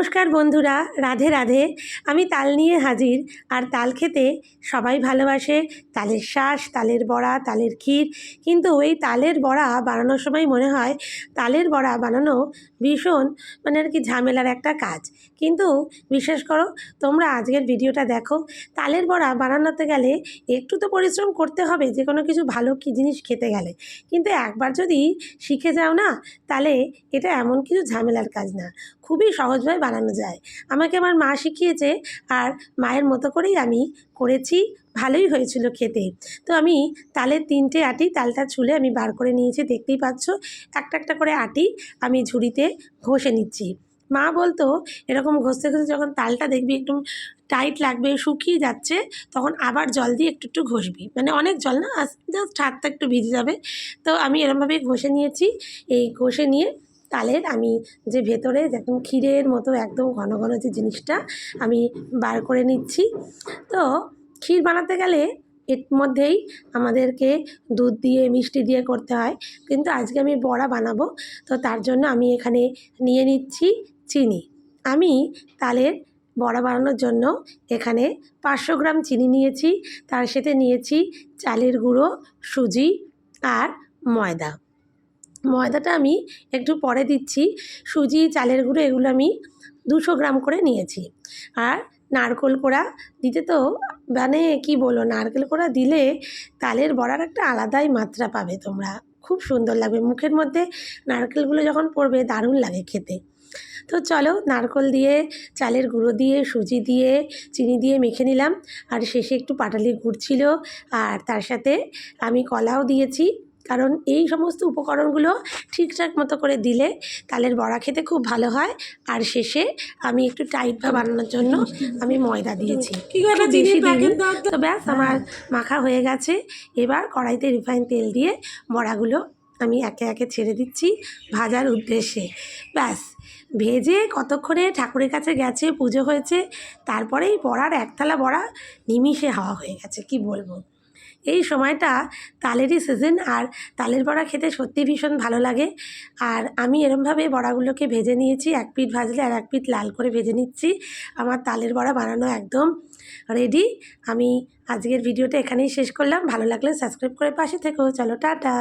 নমস্কার বন্ধুরা, রাধে রাধে। আমি তাল নিয়ে হাজির। আর তাল খেতে সবাই ভালোবাসে। তালের শ্বাস তালের বড়া, তালের ক্ষীর। কিন্তু ওই তালের বড়া বানানোর সময় মনে হয় তালের বড়া বানানো ভীষণ মানে আর কি ঝামেলার একটা কাজ। কিন্তু বিশেষ করো, তোমরা আজকের ভিডিওটা দেখো, তালের বড়া বানানোতে গেলে একটু তো পরিশ্রম করতে হবে, যে কোনো কিছু ভালো কি জিনিস খেতে গেলে। কিন্তু একবার যদি শিখে যাও না তাহলে এটা এমন কিছু ঝামেলার কাজ না। খুবই সহজভাবে বানানো যায়। আমাকে আমার মা শিখিয়েছে আর মায়ের মতো করেই আমি করেছি, ভালোই হয়েছিল খেতে। তো আমি তালের তিনটে আটি তালটা ছুলে আমি বার করে নিয়েছি, দেখতেই পাচ্ছ? একটা একটা করে আটি আমি ঝুড়িতে ঘষে নিচ্ছি। মা বলতো, এরকম ঘষতে ঘষতে যখন তালটা দেখবি একটু টাইট লাগবে, শুকিয়ে যাচ্ছে, তখন আবার জল দিয়ে একটু একটু ঘষবি। মানে অনেক জল না জাস্ট হাতটা একটু ভিজে যাবে। তো আমি এরমভাবে ঘষে নিয়েছি। এই ঘষে নিয়ে তালের আমি যে ভেতরে একদম ক্ষীরের মতো একদম ঘন ঘন যে জিনিসটা আমি বার করে নিচ্ছি। তো ক্ষীর বানাতে গেলে এর মধ্যেই আমাদেরকে দুধ দিয়ে, মিষ্টি দিয়ে করতে হয়। কিন্তু আজকে আমি বড়া বানাবো, তো তার জন্য আমি এখানে নিয়ে নিচ্ছি চিনি। আমি তালের বড়া বানানোর জন্য এখানে পাঁচশো গ্রাম চিনি নিয়েছি। তার সাথে নিয়েছি চালের গুঁড়ো, সুজি আর ময়দা। ময়দাটা আমি একটু পরে দিচ্ছি। সুজি, চালের গুঁড়ো এগুলো আমি দুশো গ্রাম করে নিয়েছি। আর নারকোল কোড়া দিতে তো মানে কি বলো নারকেল কোড়া দিলে তালের বড়ার একটা আলাদাই মাত্রা পাবে তোমরা। খুব সুন্দর লাগবে। মুখের মধ্যে নারকেলগুলো যখন পড়বে দারুণ লাগে খেতে। তো চলো নারকোল দিয়ে, চালের গুঁড়ো দিয়ে, সুজি দিয়ে, চিনি দিয়ে মেখে নিলাম। আর শেষে একটু পাটালি গুড় ছিল। আর তার সাথে আমি কলাও দিয়েছি। কারণ এই সমস্ত উপকরণগুলো ঠিকঠাক মতো করে দিলে তালের বড়া খেতে খুব ভালো হয়। আর শেষে আমি একটু টাইট টাইটভাবে বানানোর জন্য আমি ময়দা দিয়েছি। বেশি। তো। ব্যাস আমার মাখা হয়ে গেছে। এবার কড়াইতে রিফাইন তেল দিয়ে বড়াগুলো আমি একে একে ছেড়ে দিচ্ছি ভাজার উদ্দেশ্যে। ব্যাস ভেজে কতক্ষণে ঠাকুরের কাছে গেছে পুজো হয়েছে তারপরেই বড়ার একথালা বড়া নিমিষে হাওয়া হয়ে গেছে কি বলব? এই সময়টা তালেরই সিজন আর তালের বড়া খেতে সত্যি ভীষণ ভালো লাগে। আর আমি এরমভাবে বড়াগুলোকে ভেজে নিয়েছি, এক পিঠ ভাজলে আর এক পিঠ লাল করে ভেজে নিচ্ছি। আমার তালের বড়া বানানো একদম রেডি আমি আজকের ভিডিওটা এখানেই শেষ করলাম। ভালো লাগলে সাবস্ক্রাইব করে পাশে থেকো। চলো, টাটা।